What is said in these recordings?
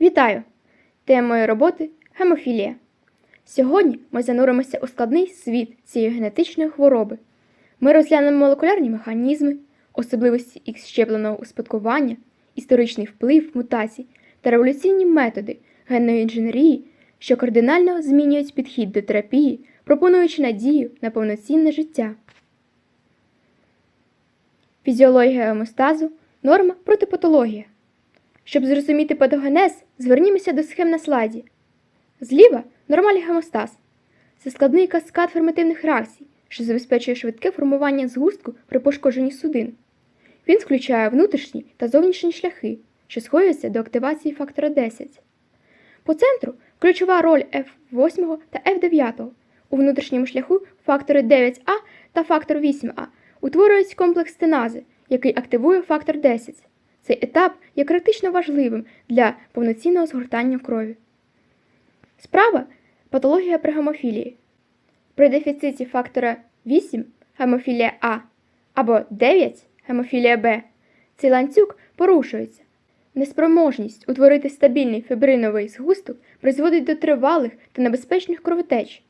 Вітаю! Темою роботи гемофілія. Сьогодні ми зануримося у складний світ цієї генетичної хвороби. Ми розглянемо молекулярні механізми, особливості їх щепленого успадкування, історичний вплив мутацій та революційні методи генної інженерії, що кардинально змінюють підхід до терапії, пропонуючи надію на повноцінне життя. Фізіологія гемостазу норма протипатологія. Щоб зрозуміти патогенез, звернімося до схем на слайді. Зліва нормальний гемостаз. Це складний каскад ферментивних реакцій, що забезпечує швидке формування згустку при пошкодженні судин. Він включає внутрішні та зовнішні шляхи, що сходяться до активації фактора 10. По центру ключова роль F8 та F9. У внутрішньому шляху фактори 9А та фактор 8А утворюють комплекс стенази, який активує фактор 10. Цей етап є критично важливим для повноцінного згортання крові. Справа патологія при гемофілії. При дефіциті фактора 8 гемофілія А або 9 гемофілія Б цей ланцюг порушується. Неспроможність утворити стабільний фібриновий згусток призводить до тривалих та небезпечних кровотеч.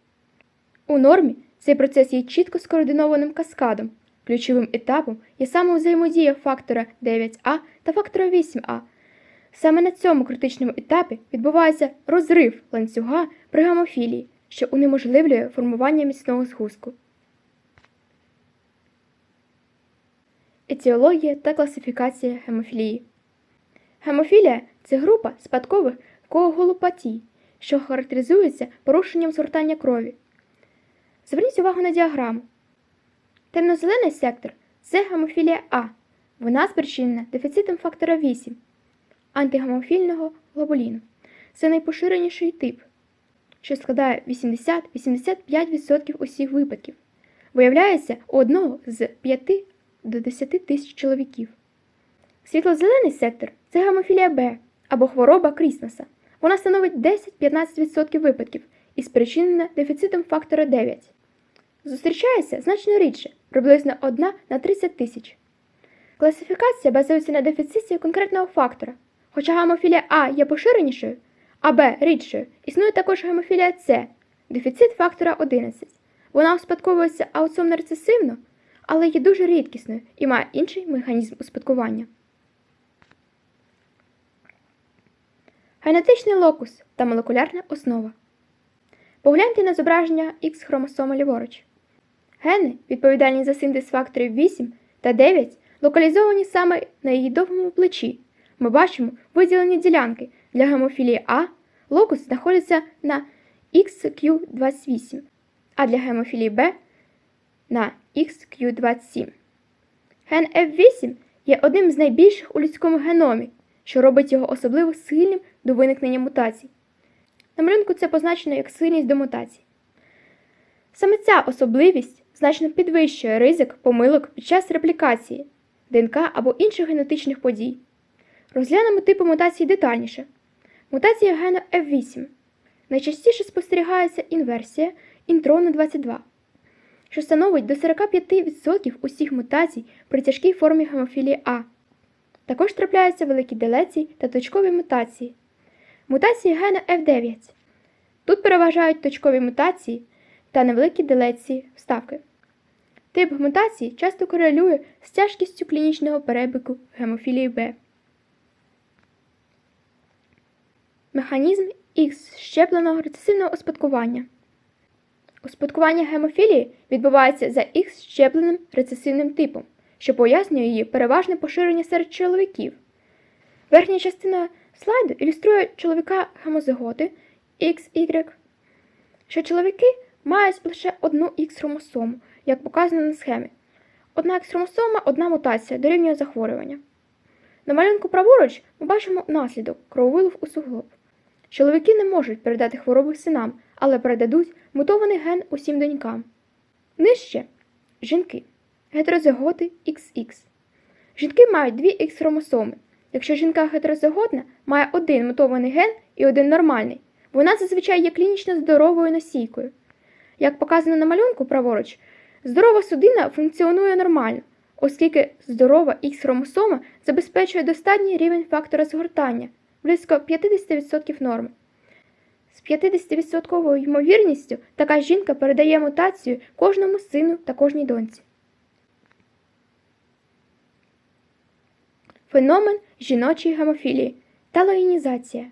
У нормі цей процес є чітко скоординованим каскадом. Ключовим етапом є саме взаємодія фактора 9А та фактора 8А. Саме на цьому критичному етапі відбувається розрив ланцюга при гемофілії, що унеможливлює формування міцного згустку. Етіологія та класифікація гемофілії. Гемофілія це група спадкових коагулопатій, що характеризується порушенням згортання крові. Зверніть увагу на діаграму. Темнозелений сектор це гемофілія А. Вона спричинена дефіцитом фактора 8 антигемофільного глобуліну. Це найпоширеніший тип, що складає 80-85% усіх випадків. Виявляється у одного з 5 до 10 тисяч чоловіків. Світло-зелений сектор це гемофілія Б або хвороба Кріснеса. Вона становить 10-15% випадків і спричинена дефіцитом фактора 9. Зустрічається значно рідше, приблизно 1 на 30 тисяч. Класифікація базується на дефіциті конкретного фактора. Хоча гемофілія А є поширенішою, а Б рідшою, існує також гемофілія С, дефіцит фактора 11. Вона успадковується аутсомно рецесивно, але є дуже рідкісною і має інший механізм успадкування. Генетичний локус та молекулярна основа. Погляньте на зображення Х хромосоми ліворуч. Гени, відповідальні за синтез факторів 8 та 9, локалізовані саме на її довгому плечі. Ми бачимо виділені ділянки для гемофілії А, локус знаходиться на XQ28, а для гемофілії Б на XQ27. Ген F8 є одним з найбільших у людському геномі, що робить його особливо сильним до виникнення мутацій. На малюнку це позначено як схильність до мутацій. Саме ця особливість значно підвищує ризик помилок під час реплікації, ДНК або інших генетичних подій. Розглянемо типи мутацій детальніше. Мутація гену F8. Найчастіше спостерігається інверсія інтрону 22, що становить до 45% усіх мутацій при тяжкій формі гемофілії А. Також трапляються великі делеції та точкові мутації. Мутації гену F9. Тут переважають точкові мутації та невеликі делеції вставки. Тип мутацій часто корелює з тяжкістю клінічного перебігу гемофілії Б. Механізм Х щепленого рецесивного успадкування. Успадкування гемофілії відбувається за Х щепленим рецесивним типом, що пояснює її переважне поширення серед чоловіків. Верхня частина слайду ілюструє чоловіка гемозиготи XY, що чоловіки мають лише одну Х-хромосому, як показано на схемі. Одна Х-хромосома, одна мутація дорівнює захворювання. На малюнку праворуч ми бачимо наслідок крововилив у суглоб. Чоловіки не можуть передати хворобу синам, але передадуть мутований ген усім донькам. Нижче жінки. Гетерозиготи XX. Жінки мають дві Х-хромосоми. Якщо жінка гетерозиготна, має один мутований ген і один нормальний, вона зазвичай є клінічно здоровою носійкою. Як показано на малюнку праворуч, здорова судина функціонує нормально, оскільки здорова Х-хромосома забезпечує достатній рівень фактора згортання, близько 50% норми. З 50% ймовірністю така жінка передає мутацію кожному сину та кожній доньці. Феномен жіночої гемофілії та лоїнізація.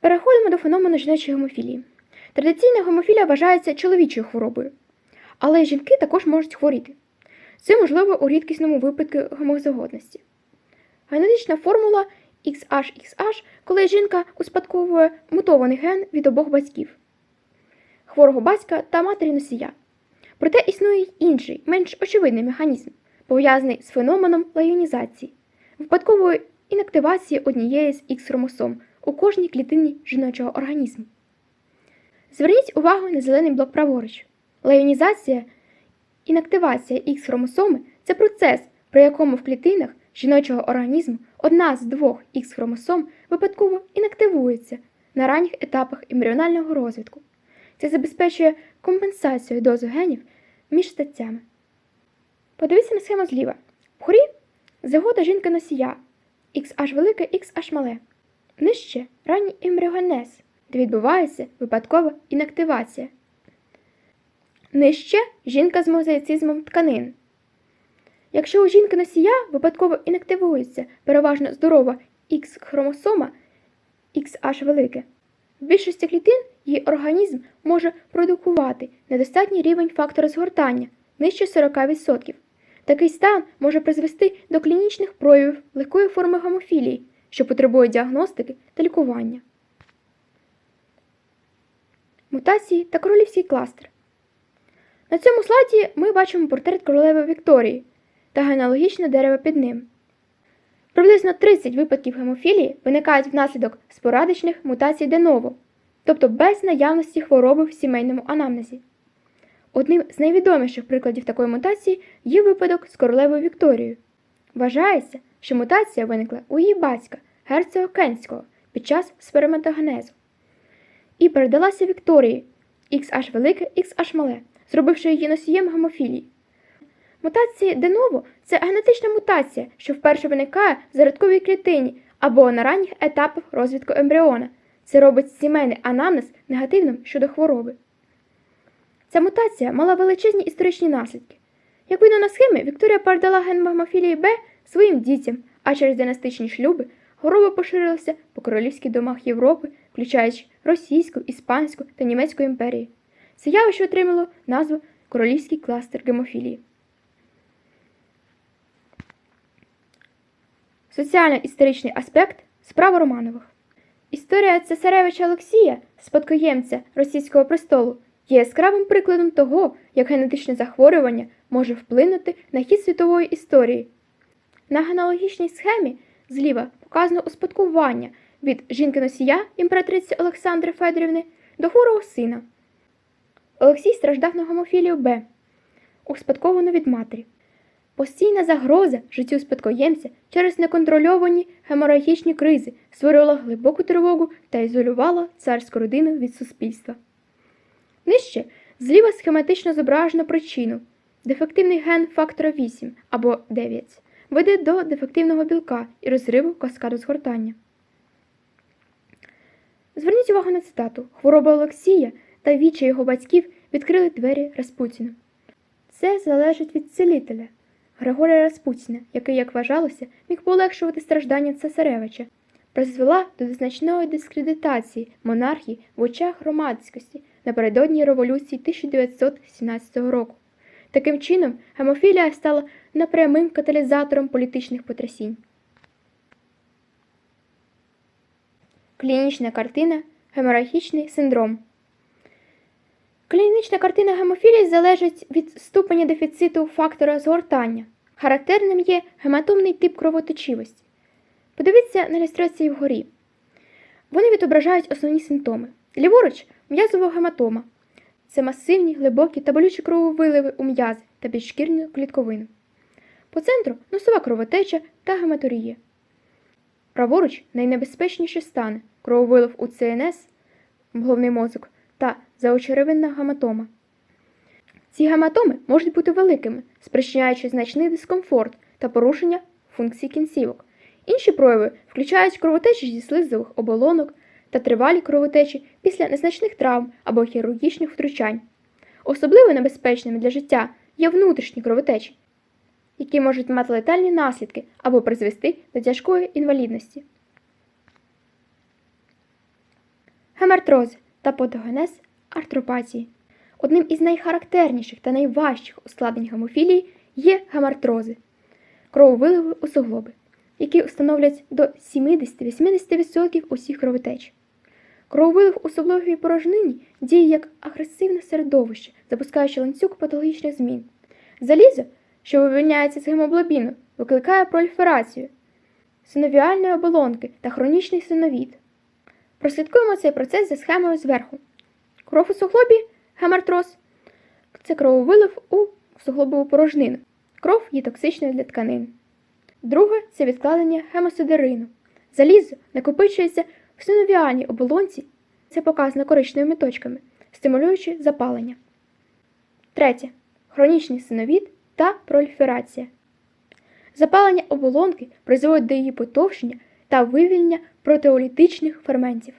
Переходимо до феномену жіночої гемофілії. Традиційна гемофілія вважається чоловічою хворобою, але жінки також можуть хворіти. Це можливо у рідкісному випадку гомозигодності. Генетична формула XHXH, коли жінка успадковує мутований ген від обох батьків хворого батька та матері носія. Проте існує й інший, менш очевидний механізм, пов'язаний з феноменом лайонізації, випадкової інактивації однієї з Х-хромосом у кожній клітині жіночого організму. Зверніть увагу на зелений блок праворуч. Лайонізація інактивація Х-хромосоми це процес, при якому в клітинах жіночого організму одна з двох Х-хромосом випадково інактивується на ранніх етапах ембріонального розвитку. Це забезпечує компенсацію дозу генів між статтями. Подивіться на схему зліва. Вгорі загода жінка носія XH велике, XH мале. Нижче ранній ембріогенез, де відбувається випадкова інактивація. Нижче жінка з мозаїцизмом тканин. Якщо у жінки носія випадково інактивується переважно здорова Х-хромосома XH велике, в більшості клітин її організм може продукувати недостатній рівень фактора згортання нижче 40%. Такий стан може призвести до клінічних проявів легкої форми гемофілії, що потребує діагностики та лікування. Мутації та королівський кластер. На цьому слайді ми бачимо портрет королеви Вікторії та генеалогічне дерево під ним. Приблизно 30 випадків гемофілії виникають внаслідок спорадичних мутацій деново, тобто без наявності хвороби в сімейному анамнезі. Одним з найвідоміших прикладів такої мутації є випадок з королевою Вікторією. Вважається, що мутація виникла у її батька, герцога Кенського, під час сперматогенезу і передалася Вікторії XH велике, XH мале, зробивши її носієм гемофілії. Мутації деново це генетична мутація, що вперше виникає в зародковій клітині або на ранніх етапах розвитку ембріона. Це робить сімейний анамнез негативним щодо хвороби. Ця мутація мала величезні історичні наслідки. Як видно на схемі, Вікторія передала ген гемофілії Б своїм дітям, а через династичні шлюби хвороба поширилася по королівських домах Європи, включаючи Російську, Іспанську та Німецьку імперії. Це явище отримало назву Королівський кластер гемофілії. Соціально-історичний аспект справа Романових. Історія цесаревича Олексія, спадкоємця російського престолу, є яскравим прикладом того, як генетичне захворювання може вплинути на хід світової історії. На генеалогічній схемі зліва показано успадкування від жінки-носія імператриці Олександри Федорівни до хворого сина. Олексій страждав на гомофілію Б, успадковану від матері. Постійна загроза життю спадкоємця через неконтрольовані геморагічні кризи створювала глибоку тривогу та ізолювала царську родину від суспільства. Нижче зліва схематично зображено причину. Дефективний ген фактора 8 або 9 веде до дефективного білка і розриву каскаду згортання. Зверніть увагу на цитату: хвороба Олексія та вічі його батьків відкрили двері Распутіну. Це залежить від цілителя. Григорія Распутіна, який, як вважалося, міг полегшувати страждання цесаревича, призвела до значної дискредитації монархії в очах громадськості напередодні революції 1917 року. Таким чином, гемофілія стала непрямим каталізатором політичних потрясінь. Клінічна картина геморагічний синдром. Клінічна картина гемофілії залежить від ступеня дефіциту фактора згортання. Характерним є гематомний тип кровоточивості. Подивіться на ілюстрації вгорі. Вони відображають основні симптоми. Ліворуч м'язова гематома. Це масивні, глибокі та болючі крововиливи у м'язи та підшкірну клітковину. По центру носова кровотеча та гематорія. Праворуч найнебезпечніші стани крововилив у ЦНС, головний мозок та заочеревинна гематома. Ці гематоми можуть бути великими, спричиняючи значний дискомфорт та порушення функцій кінцівок. Інші прояви включають кровотечі зі слизових оболонок та тривалі кровотечі після незначних травм або хірургічних втручань. Особливо небезпечними для життя є внутрішні кровотечі, які можуть мати летальні наслідки або призвести до тяжкої інвалідності. Гемартрози та патогенез артропатії. Одним із найхарактерніших та найважчих ускладнень гемофілії є гемартрози крововиливи у суглоби, які становлять до 70-80% усіх кровотеч. Крововилив у суглобовій порожнині діє як агресивне середовище, запускаючи ланцюг патологічних змін. Залізо, що вивільняється з гемоглобіну, викликає проліферацію синовіальної оболонки та хронічний синовід. Прослідкуємо цей процес за схемою зверху. Кров у суглобі гемартроз це крововилив у суглобову порожнину. Кров є токсичною для тканин. Друге це відкладення гемосидерину. Залізо накопичується в синовіальній оболонці, це показано коричневими точками, стимулюючи запалення. Третє хронічний синовід та проліферація. Запалення оболонки призводить до її потовщення та вивільнення протеолітичних ферментів.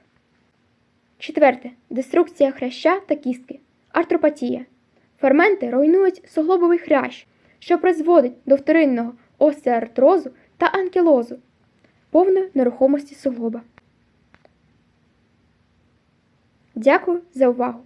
Четверте деструкція хряща та кістки. Артропатія. Ферменти руйнують суглобовий хрящ, що призводить до вторинного остеоартрозу та анкілозу, повної нерухомості суглоба. Дякую за увагу!